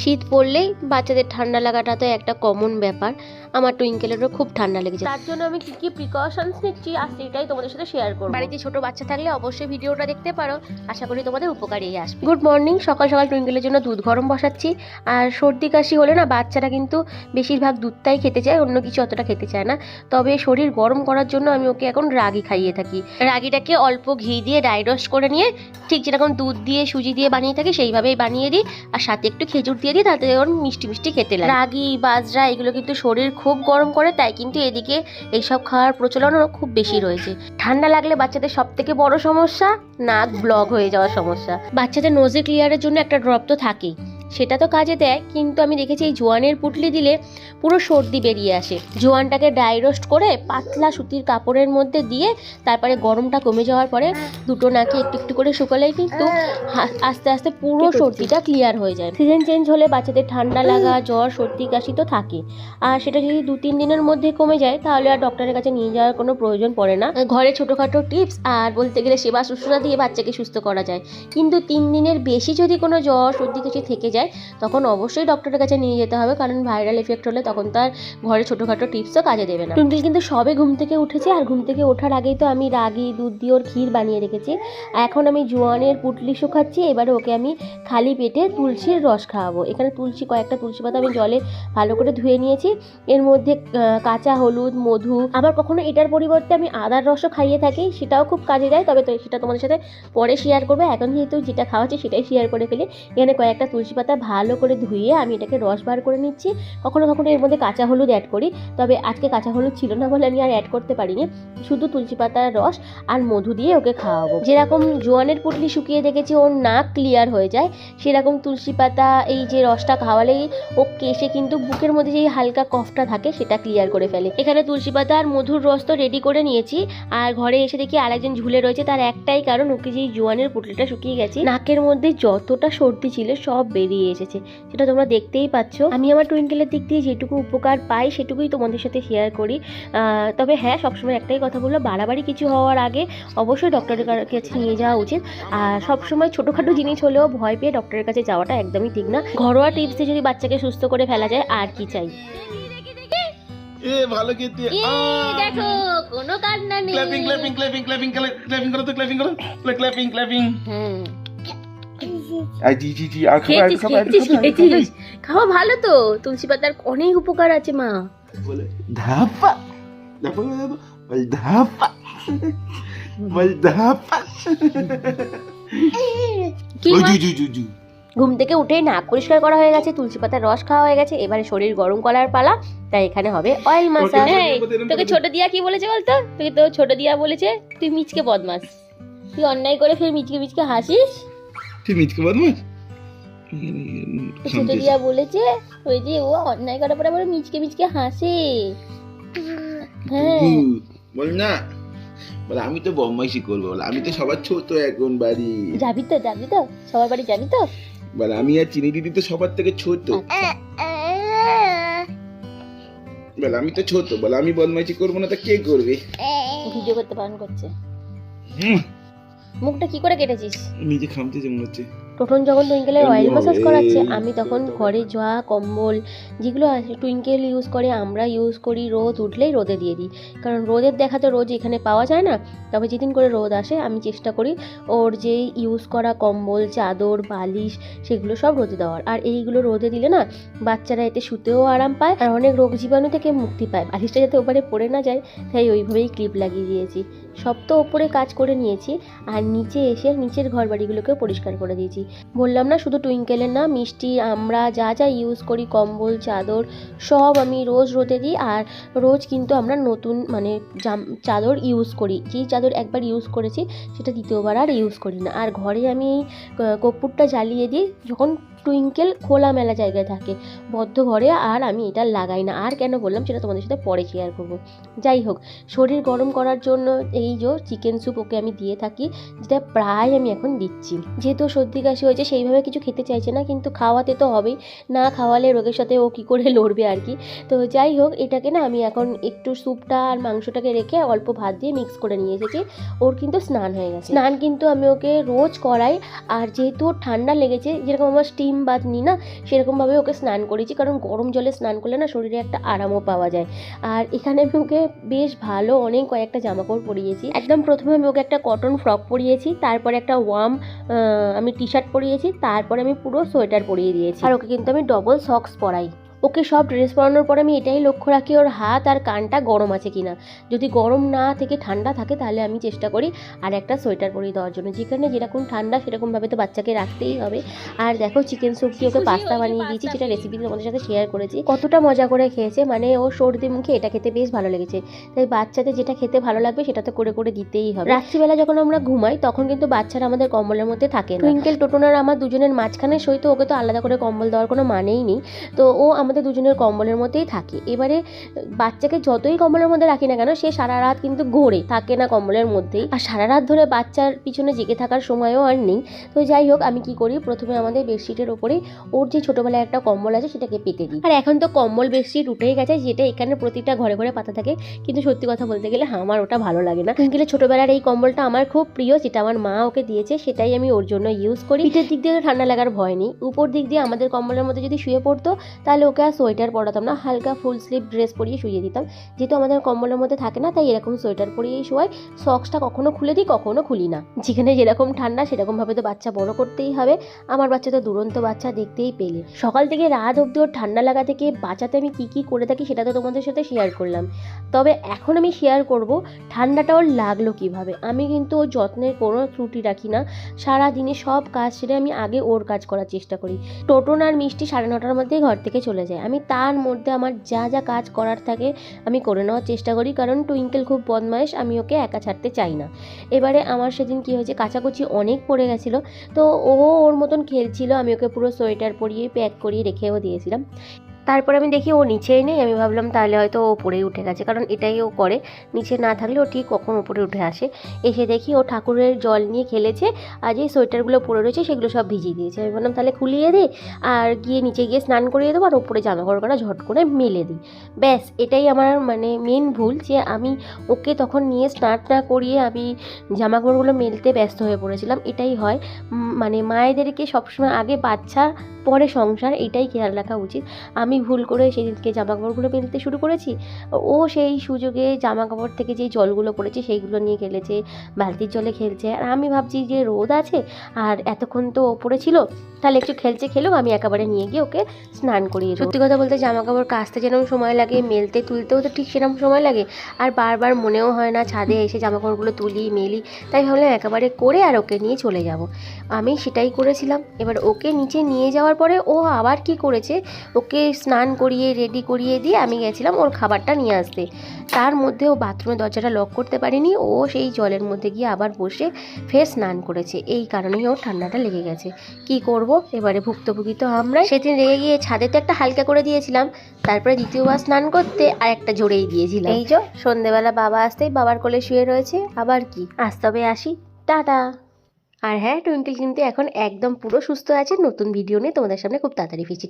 শীত পড়লেই বাচ্চাদের ঠান্ডা লাগাটা তো একটা কমন ব্যাপার। আমার টুইঙ্কেলেরও খুব ঠান্ডা লেগেছে। তার জন্য আমি কি কি প্রিকশনস নিচ্ছি আর সেটাই তোমাদের সাথে শেয়ার করব। বাড়িতে ছোট বাচ্চা থাকলে অবশ্যই ভিডিওটা দেখতে পারো। আশা করি তোমাদের উপকারেই আসবে। গুড মর্নিং সকাল সকাল টুইঙ্কেলের জন্য দুধ গরম বসাচ্ছি। আর সর্দি কাশি হলে না বাচ্চারা কিন্তু বেশিরভাগ দুধটাই খেতে চায় অন্য কিছু অতটা খেতে চায় না। তবে শরীর গরম করার জন্য আমি ওকে এখন রাগি খাইয়ে থাকি। রাগিটাকে অল্প ঘি দিয়ে ড্রাই রোস্ট করে নিয়ে ঠিক যেরকম দুধ দিয়ে সুজি দিয়ে বানিয়ে থাকি সেইভাবেই বানিয়ে দিই। আর সাথে একটু খেজুর দিয়ে দিই তাতে ওর মিষ্টি মিষ্টি খেতে লাগে। রাগি, বাজরা, এগুলো কিন্তু শরীর খুব গরম করে, তাই কিন্তু এদিকে এইসব খাওয়ার প্রচলনও খুব বেশি রয়েছে। ঠান্ডা লাগলে বাচ্চাদের সব থেকে বড় সমস্যা, নাক ব্লক হয়ে যাওয়ার সমস্যা। বাচ্চাদের নোজে ক্লিয়ারের জন্য একটা ড্রপ তো থাকেই। সেটা তো কাজে দেয় কিন্তু আমি দেখেছি এই জোয়ানের পুটলি দিলে পুরো সর্দি বেরিয়ে আসে। জোয়ানটাকে ড্রাই রোস্ট করে পাতলা সুতির কাপড়ের মধ্যে দিয়ে তারপরে গরমটা কমে যাওয়ার পরে দুটো নাকে একটু একটু করে শুকালেই কিন্তু আস্তে আস্তে পুরো সর্দিটা ক্লিয়ার হয়ে যায়। সিজন চেঞ্জ হলে বাচ্চাদের ঠান্ডা লাগা জ্বর সর্দি কাশি তো থাকে। আর সেটা যদি দু তিন দিনের মধ্যে কমে যায় তাহলে আর ডক্টরের কাছে নিয়ে যাওয়ার কোনো প্রয়োজন পড়ে না। ঘরে ছোটোখাটো টিপস আর বলতে গেলে সেবা শুশ্রূষা দিয়ে বাচ্চাকে সুস্থ করা যায়। কিন্তু তিন দিনের বেশি যদি কোনো জ্বর সর্দি কাশি থেকে যায় তখন অবশ্যই ডক্টরের কাছে নিয়ে যেতে হবে। কারণ ভাইরাল এফেক্ট হলে তখন তার ঘরে ছোটোখাটো টিপসও কাজে দেবে না। টুনটুল কিন্তু সবে ঘুম থেকে উঠেছে, আর ঘুম থেকে ওঠার আগেই তো আমি রাগি, দুধ দিয়ে ওর ক্ষীর বানিয়ে রেখেছি। এখন আমি জোয়ানের পুটলি শুকাচ্ছি, এবারে ওকে আমি খালি পেটে তুলসীর রস খাওয়াবো। এখানে তুলসী, কয়েকটা তুলসী পাতা আমি জলে ভালো করে ধুয়ে নিয়েছি। এর মধ্যে কাঁচা হলুদ, মধু, আবার কখনো এটার পরিবর্তে আমি আদার রসও খাইয়ে থাকি, সেটাও খুব কাজে দেয়। তবে তো সেটা তোমাদের সাথে পরে শেয়ার করব। এখন যেহেতু যেটা খাওয়াচ্ছি সেটাই শেয়ার করে ফেলি। এখানে কয়েকটা তুলসী পাতা ভালো করে ধুয়ে আমি এটাকে রস বার করে নিচ্ছি। কখনো কখনো এর মধ্যে কাঁচা হলুদ অ্যাড করি, তবে আজকে কাঁচা হলুদ ছিল না বলে আমি আর অ্যাড করতে পারিনি। শুধু তুলসী পাতার রস আর মধু দিয়ে ওকে খাওয়াবো। যেরকম জোয়ানের পুটলি শুকিয়ে দেখেছি, ওর নাক ক্লিয়ার হয়ে যায়, সেরকম তুলসী পাতা এই যে রসটা খাওয়ালেই ও কেসে কিন্তু বুকের মধ্যে যে হালকা কফটা থাকে সেটা ক্লিয়ার করে ফেলে। এখানে তুলসী পাতা আর মধুর রস তো রেডি করে নিয়েছি, আর ঘরে এসে দেখি আরেকজন ঝুলে রয়েছে, তার একটাই কারণ ওকে যে জোয়ানের পুটলিটা শুকিয়ে গেছে, নাকের মধ্যে যতটা সর্দি ছিল সব বেরিয়ে এসেছে। সেটা তোমরা দেখতেই পাচ্ছ। আমি আমার টুইঙ্কেলের দিক দিয়ে যেটুকু উপকার পাই সেটুকুই তোমাদের সাথে শেয়ার করি। তবে হ্যাঁ সবসময় একটাই কথা বলব বাড়াবাড়ি কিছু হওয়ার আগে অবশ্যই ডক্টরের কাছে নিয়ে যাওয়া উচিত। আর সবসময় ছোটোখাটো জিনিস হলেও ভয় পেয়ে ডক্টরের কাছে যাওয়াটা একদমই ঠিক না। ঘরোয়া টিপসে যদি বাচ্চাকে সুস্থ করে ফেলা যায় আর কি চাই? এ ভালো দেখো কোনো কান্না নেই। Clapping clapping clapping clapping clapping করো তো ক্ল্যাপিং করো ক্ল্যাপিং ক্ল্যাপিং হুম। আই জি জি জি আর খাবার খেয়েছিস খাওয়া ভালো তো তুলসী পাতার অনেক উপকার আছে মা। বলে ধাপা। ধাপা বল ধাপা। বল ধাপা। কি জু জু জু জু। ঘুম থেকে উঠেই নাক পরিষ্কার করা হয়ে গেছে তুলসী পাতার রস খাওয়া হয়ে গেছে এবারে শরীর গরম করার পালা তাই এখানে হবে অয়েল মাসাজ তোকে ছোট দিয়া কি বলেছে বলতো? তোকে তো ছোট দিয়া বলেছে তুই মিচকে বদমাস। তুই অন্যায় করে ফের মিচকে মিচকে হাসিস? তুই মিচকে বদমাস দিয়া বলেছে ওই যে ও অন্যায় করার পরে আবার মিচকে মিচকে হাসে। হ্যাঁ। বল না। বলে আমি তো বদমাইশি করব বলে। আমি তো সবার ছোট এখন বাড়ি। যাবি তো যাবি তো। সবার বাড়ি যাবি তো। বলে আমি আর চিনি দিদি তো সবার থেকে ছোট। বলে আমি তো ছোট বলে। আমি বদমাইশি করব না তা কে করবে? ভিডিও করতে বারণ করছে। হুম, মুখটা কি করে কেটেছিস? নিজে খামতে যেমন হচ্ছে। টোটন যখন টুইঙ্কেলের অয়েল ম্যাসাজ করাচ্ছে আমি তখন ঘরে জোয়া কম্বল যেগুলো আছে টুইঙ্কেল ইউজ করে আমরা ইউজ করি রোদ উঠলেই রোদে দিয়ে দিই। কারণ রোদের দেখা তো রোজ এখানে পাওয়া যায় না তবে যেদিন করে রোদ আসে আমি চেষ্টা করি ওর যে ইউজ করা কম্বল চাদর বালিশ সেগুলো সব রোদে দেওয়ার। আর এইগুলো রোদে দিলে না বাচ্চারা এতে শুতেও আরাম পায় আর অনেক রোগ জীবাণু থেকে মুক্তি পায়। বালিশটা যাতে ওপরে পড়ে না যায় তাই ওইভাবেই ক্লিপ লাগিয়ে দিয়েছি। সব তো ওপরে কাজ করে নিয়েছি আর নিচে এসে নিচের ঘর বাড়িগুলোকেও পরিষ্কার করে দিয়েছি। বললাম না, শুধু টুইঙ্কেলের না, মিষ্টি, আমরা যা যা ইউজ করি, কম্বল, চাদর, সব আমি রোজ রোদে দিই। আর রোজ কিন্তু আমরা নতুন মানে জাম, চাদর ইউজ করি। যেই চাদর একবার ইউজ করেছি, সেটা দ্বিতীয়বার আর ইউজ করি না। আর ঘরে আমি এই কর্পূরটা জ্বালিয়ে দিই, যখন টুইঙ্কেল খোলামেলা জায়গায় থাকে। বদ্ধ ঘরে আর আমি এটা লাগাই না। আর কেন বললাম সেটা তোমাদের সাথে পরে শেয়ার করব। যাই হোক, শরীর গরম করার জন্য এই যে চিকেন স্যুপ ওকে আমি দিয়ে থাকি, যেটা প্রায় আমি এখন দিচ্ছি। যেহেতু সর্দি কাশি হয়েছে, সেইভাবে কিছু খেতে চাইছে না, কিন্তু খাওয়াতে তো হবেই। না খাওয়ালে রোগের সাথে ও কী করে লড়বে আর কি। তো যাই হোক, এটাকে না আমি এখন একটু স্যুপটা আর মাংসটাকে রেখে অল্প ভাত দিয়ে মিক্স করে নিয়ে এসেছি। ওর কিন্তু স্নান হয়ে গেছে। স্নান কিন্তু আমি ওকে রোজ করাই। আর যেহেতু ঠান্ডা লেগেছে, যেরকম আমার স্টিম স্টিম বাদ নিই না, সেরকমভাবে ওকে স্নান করেছি কারণ গরম জলে স্নান করলে না শরীরে একটা আরামও পাওয়া যায়। আর এখানে আমি ওকে বেশ ভালো অনেক কয়েকটা জামা কাপড় পরিয়েছি। একদম প্রথমে আমি ওকে একটা কটন ফ্রক পরিয়েছি, তারপরে একটা ওয়ার্ম আমি টি শার্ট পরিয়েছি, তারপরে আমি পুরো সোয়েটার পরিয়ে দিয়েছি। আর ওকে কিন্তু আমি ডবল সক্স পরাই। ওকে সব ড্রেস পরানোর পর আমি এটাই লক্ষ্য রাখি, ওর হাত আর কানটা গরম আছে কিনা। যদি গরম না থেকে ঠান্ডা থাকে, তাহলে আমি চেষ্টা করি আর একটা সোয়েটার পরিয়ে দেওয়ার জন্য। যেখানে যেরকম ঠান্ডা, সেরকমভাবে তো বাচ্চাকে রাখতেই হবে। আর দেখো চিকেন স্যুপ ওকে পাস্তা বানিয়ে দিয়েছি, যেটা রেসিপি তোমাদের সাথে শেয়ার করেছি। কতটা মজা করে খেয়েছে মানে ও সর্দি মুখে এটা খেতে বেশ ভালো লেগেছে। তাই বাচ্চাদের যেটা খেতে ভালো লাগবে, সেটা তো করে করে দিতেই হবে। রাত্রিবেলা যখন আমরা ঘুমাই, তখন কিন্তু বাচ্চারা আমাদের কম্বলের মধ্যে থাকে না। টুইঙ্কেল টোটনার আমার দুজনের মাঝখানে সই তো ওকে তো আলাদা করে কম্বল দেওয়ার কোনো মানেই নেই। তো ও আমাদের দুজনের কম্বলের মধ্যেই থাকে। এবারে বাচ্চাকে যতই কম্বলের মধ্যে রাখি না কেন, সে সারা রাত কিন্তু ঘোরে, থাকে না কম্বলের মধ্যেই। আর সারা রাত ধরে বাচ্চার পিছনে জেগে থাকার সময়ও আর নেই। তো যাই হোক, আমি কি করি, প্রথমে আমাদের বেডশিটের ওপরে ওর যে ছোটোবেলায় একটা কম্বল আছে, সেটাকে পেতে দিই। আর এখন তো কম্বল বেডশিট উঠেই গেছে, যেটা এখানে প্রতিটা ঘরে ঘরে পাতা থাকে। কিন্তু সত্যি কথা বলতে গেলে আমার ওটা ভালো লাগে না। টুইঙ্কেলে ছোটোবেলার এই কম্বলটা আমার খুব প্রিয়, যেটা আমার মা ওকে দিয়েছে, সেটাই আমি ওর জন্য ইউজ করি। পিঠের দিক দিয়ে ঠান্ডা লাগার ভয় নেই। উপর দিক দিয়ে আমাদের কম্বলের মধ্যে যদি শুয়ে পড়তো, তাহলে ওকে আর সোয়েটার পরাতাম না, হালকা ফুল স্লিভ ড্রেস পরিয়ে শুয়ে দিতাম। যেহেতু আমাদের কম্বলের মধ্যে থাকে না, তাই এরকম সোয়েটার পরিয়েই শোয়াই সক্সটা কখনো খুলে দিই, কখনো খুলি না। যেখানে যেরকম ঠান্ডা, সেরকমভাবে তো বাচ্চা বড় করতেই হবে। আমার বাচ্চা তো দুরন্ত বাচ্চা, দেখতেই পেলে। সকাল থেকে রাত অবধি ওর ঠান্ডা লাগা থেকে বাঁচাতে আমি কী কী করে থাকি, সেটা তো তোমাদের সাথে শেয়ার করলাম। তবে এখন আমি শেয়ার করব ঠান্ডাটা ওর লাগল কীভাবে। আমি কিন্তু ওর যত্নের কোনো ত্রুটি রাখি না। সারা দিনে সব কাজ সেরে আমি আগে ওর কাজ করার চেষ্টা করি। টোটন আর মিষ্টি সাড়ে নটার মধ্যেই ঘর থেকে চলে যায়। আমি তার মধ্যে আমার যা যা কাজ করার থাকে আমি করে নেওয়ার চেষ্টা করি, কারণ টুইঙ্কেল খুব বদমাইশ আমি ওকে একা ছাড়তে চাই না। এবারে আমার সেদিন কি হয়েছে কাছাকুচি অনেক পড়ে গেছিল, তো ও ওর মতন খেলছিল, আমি ওকে পুরো সোয়েটার পরিয়ে, প্যাক করিয়ে রেখেও দিয়েছিলাম। তারপর আমি দেখি ও নিচেই নেই, আমি ভাবলাম তাহলে হয়তো ও উপরেই উঠে গেছে, কারণ এটাই ও করে। নিচে না থাকলে ও ঠিক কখন উপরে উঠে আসে। এসে দেখি ও ঠাকুরের জল নিয়ে খেলেছে, আর যে সোয়েটারগুলো পরে রয়েছে সেগুলো সব ভিজিয়ে দিয়েছে। আমি বললাম, তাহলে খুলিয়ে দিই আর গিয়ে নিচে গিয়ে স্নান করিয়ে দেবো, আর ওপরে জামা কাপড় করা ঝট করে মেলে দিই। ব্যাস, এটাই আমার মানে মেন ভুল, যে আমি ওকে তখন নিয়ে স্নান না করিয়ে আমি জামা কাপড়গুলো মেলতে ব্যস্ত হয়ে পড়েছিলাম, এটাই হয়। মানে মায়েদেরকে সবসময় আগে বাচ্চা, পরে সংসার, এটাই খেয়াল রাখা উচিত। আমি ভুল করে সেদিনকে জামা কাপড়গুলো মেলতে শুরু করেছি। ও সেই সুযোগে জামা কাপড় থেকে যে জলগুলো পড়েছে সেইগুলো নিয়ে খেলেছে, বালতির জলে খেলছে। আর আমি ভাবছি যে রোদ আছে আর এতক্ষণ তো ওপরে ছিল তাহলে একটু খেলছে খেলেও আমি একেবারে নিয়ে গিয়ে ওকে স্নান করিয়ে সত্যি কথা বলতে জামা কাপড় কাচতে যেরকম সময় লাগে, মেলতে তুলতেও তো ঠিক সেরকম সময় লাগে। আর বারবার মনেও হয় না ছাদে এসে জামা কাপড়গুলো তুলি, মেলি, তাই ভাবলাম একেবারে করে আর ওকে নিয়ে চলে যাব। আমি সেটাই করেছিলাম। এবার ওকে নিচে নিয়ে যাওয়ার পরে ও আবার কি করেছে, ওকে স্নান করিয়ে রেডি করিয়ে দিয়ে আমি গেছিলাম ওর খাবারটা নিয়ে আসতে। তার মধ্যে ও বাথরুমের দরজাটা লক করতে পারিনি। ও সেই জলের মধ্যে গিয়ে আবার বসে ফের স্নান করেছে। এই কারণেই ওর ঠান্ডাটা লেগে গেছে। কি করব? এবারে ভুক্তভোগী তো আমরা। সেদিন রেগে গিয়ে ছাদে তো একটা হালকা করে দিয়েছিলাম। তারপরে দ্বিতীয়বার স্নান করতে আর একটা জোরেই দিয়েছিলাম। এই যে সন্ধেবেলা বাবা আসতেই বাবার কোলে শুয়ে রয়েছে। আবার কি? আজ তবে আসি। টাটা। আর হ্যাঁ টুইঙ্কেল কিন্তু এখন একদম পুরো সুস্থ আছে। নতুন ভিডিও নিয়ে তোমাদের সামনে খুব তাড়াতাড়ি ফিরছি।